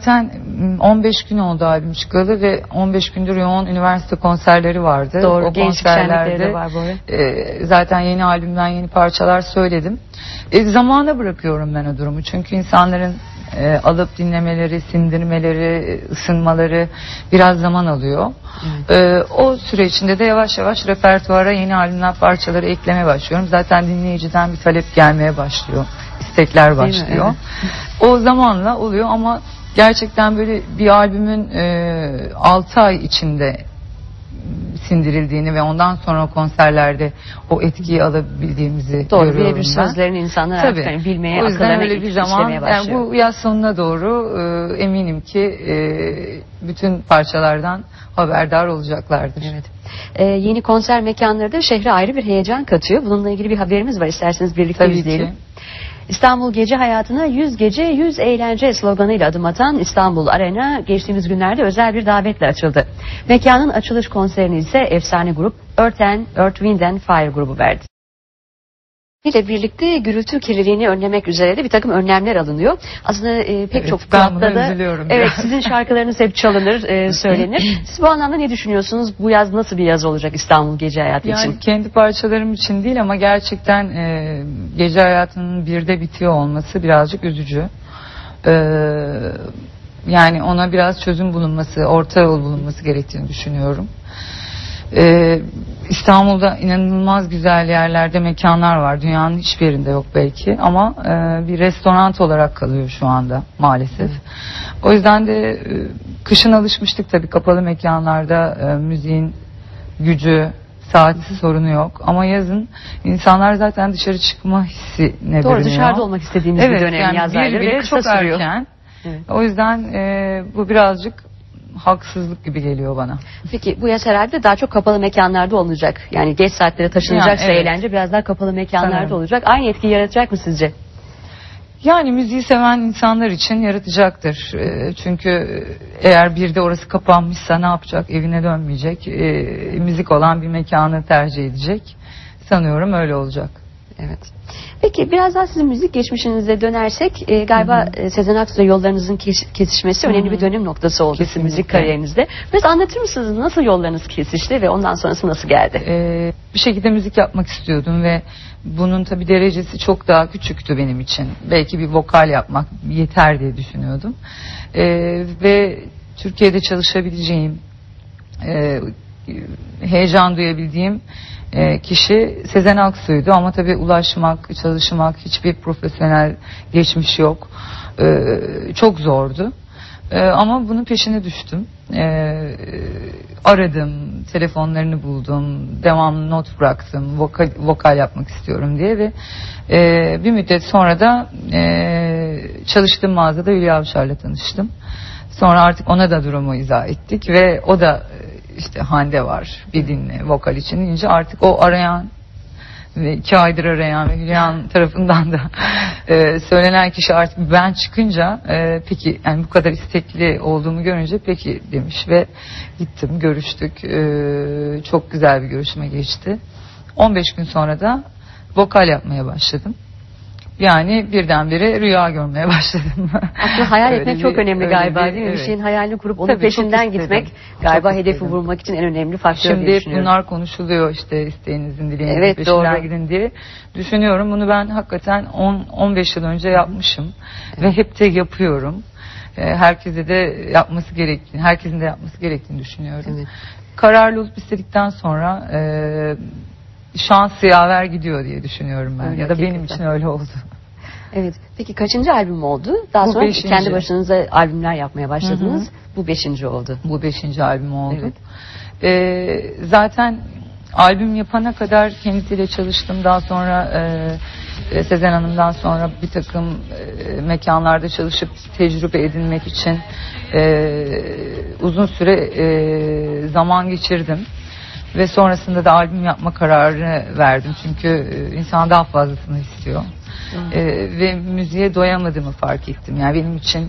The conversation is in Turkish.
Zaten m, 15 gün oldu albüm çıkalı ve 15 gündür yoğun üniversite konserleri vardı. Doğru. O de konserlerde var ara. e, zaten yeni albümden yeni parçalar söyledim. E, zamana bırakıyorum ben o durumu. Çünkü insanların e, alıp dinlemeleri, sindirmeleri, ısınmaları biraz zaman alıyor. E, o süre içinde de yavaş yavaş repertuara yeni albümler parçaları eklemeye başlıyorum. Zaten dinleyiciden bir talep gelmeye başlıyor. istekler başlıyor. O zamanla oluyor ama gerçekten böyle bir albümün e, 6 ay içinde sindirildiğini ve ondan sonra konserlerde o etkiyi alabildiğimizi Doğru. görüyorum Birebir ben. sözlerini insanlar Tabii. artık hani bilmeye, o yüzden akıllarına öyle bir zaman işlemeye yani bu yaz sonuna doğru e, eminim ki e, bütün parçalardan haberdar olacaklardır. Evet. Ee, yeni konser mekanları da şehre ayrı bir heyecan katıyor. Bununla ilgili bir haberimiz var. İsterseniz birlikte Tabii izleyelim. İstanbul gece hayatına 100 gece 100 eğlence sloganıyla adım atan İstanbul Arena geçtiğimiz günlerde özel bir davetle açıldı. Mekanın açılış konserini ise efsane grup Wind and Fire grubu verdi. İle birlikte gürültü kirliliğini önlemek üzere de bir takım önlemler alınıyor. Aslında e, pek Evet, çok club'da da evet sizin şarkılarınız hep çalınır, e, söylenir. Siz bu anlamda ne düşünüyorsunuz? Bu yaz nasıl bir yaz olacak İstanbul gece hayatı Yani için? kendi parçalarım için değil ama gerçekten e, gece hayatının birde bitiyor olması birazcık üzücü. E, yani ona biraz çözüm bulunması, orta yol bulunması gerektiğini düşünüyorum. E, İstanbul'da inanılmaz güzel yerlerde mekanlar var. Dünyanın hiçbir yerinde yok belki ama e, bir restoran olarak kalıyor şu anda maalesef. O yüzden de e, kışın alışmıştık tabii kapalı mekanlarda e, müziğin gücü, saati sorunu yok. Ama yazın insanlar zaten dışarı çıkma hissine Doğru bürünüyor. dışarıda olmak istediğimiz evet, bir dönem yani yaz bir ayları bile ve kısa çok sürüyor. erken. Evet. O yüzden e, bu birazcık haksızlık gibi geliyor bana. Peki bu yaz herhalde daha çok kapalı mekanlarda olacak. Yani geç saatlere taşınacaksa Yani evet. eğlence biraz daha kapalı mekanlarda Sanırım. olacak. Aynı etkiyi yaratacak mı sizce? Yani müziği seven insanlar için yaratacaktır. E, çünkü eğer bir de orası kapanmışsa ne yapacak? Evine dönmeyecek. E, müzik olan bir mekanı tercih edecek. Sanıyorum öyle olacak. Evet. Peki biraz daha sizin müzik geçmişinize dönersek e, galiba e, Sezen Aksu'yla yollarınızın kes- kesişmesi önemli bir dönüm noktası oldu sizin müzik kariyerinizde. Biraz anlatır mısınız nasıl yollarınız kesişti ve ondan sonrası nasıl geldi? Ee, bir şekilde müzik yapmak istiyordum ve bunun tabi derecesi çok daha küçüktü benim için. Belki bir vokal yapmak yeter diye düşünüyordum. Ee, ve Türkiye'de çalışabileceğim, e, heyecan duyabildiğim e, kişi Sezen Aksu'ydu ama tabi ulaşmak, çalışmak, hiçbir profesyonel geçmiş yok. Ee, çok zordu. Ee, ama bunun peşine düştüm. Ee, aradım, telefonlarını buldum, devamlı not bıraktım, vokal, vokal yapmak istiyorum diye ve e, bir müddet sonra da e, çalıştığım mağazada Hülya Avşar'la tanıştım. Sonra artık ona da durumu izah ettik ve o da e, işte Hande var bir dinle vokal için deyince artık o arayan ve iki aydır arayan ve Hülya'nın tarafından da e, söylenen kişi artık ben çıkınca e, peki yani bu kadar istekli olduğumu görünce peki demiş ve gittim görüştük. E, çok güzel bir görüşme geçti. 15 gün sonra da vokal yapmaya başladım yani birdenbire rüya görmeye başladım. Aslında hayal etmek bir- çok önemli galiba bir- değil mi? Bir evet. şeyin hayalini kurup onun Tabii, çok peşinden istedim. gitmek Çok galiba hedefi istedim. vurmak için en önemli faktör diye Şimdi düşünüyorum. bunlar konuşuluyor işte isteğinizin dileğinizin Evet, peşinden doğru. gidin diye. Düşünüyorum bunu ben hakikaten 10 15 yıl önce yapmışım ve hep de yapıyorum. Ee, Herkese de yapması gerektiğini, herkesin de yapması gerektiğini düşünüyorum. Evet. Kararlı olup istedikten sonra e, şans yaver gidiyor diye düşünüyorum ben. Öyle ya da benim için öyle oldu. Evet. Peki kaçıncı albüm oldu? Daha Bu sonra beşinci. kendi başınıza albümler yapmaya başladınız. Bu beşinci oldu. Bu beşinci albüm oldu. Evet. Ee, zaten albüm yapana kadar kendisiyle çalıştım. Daha sonra e, Sezen Hanım'dan sonra bir takım e, mekanlarda çalışıp tecrübe edinmek için e, uzun süre e, zaman geçirdim. Ve sonrasında da albüm yapma kararını verdim. Çünkü e, insan daha fazlasını istiyor. E, ve müziğe doyamadığımı fark ettim. Yani benim için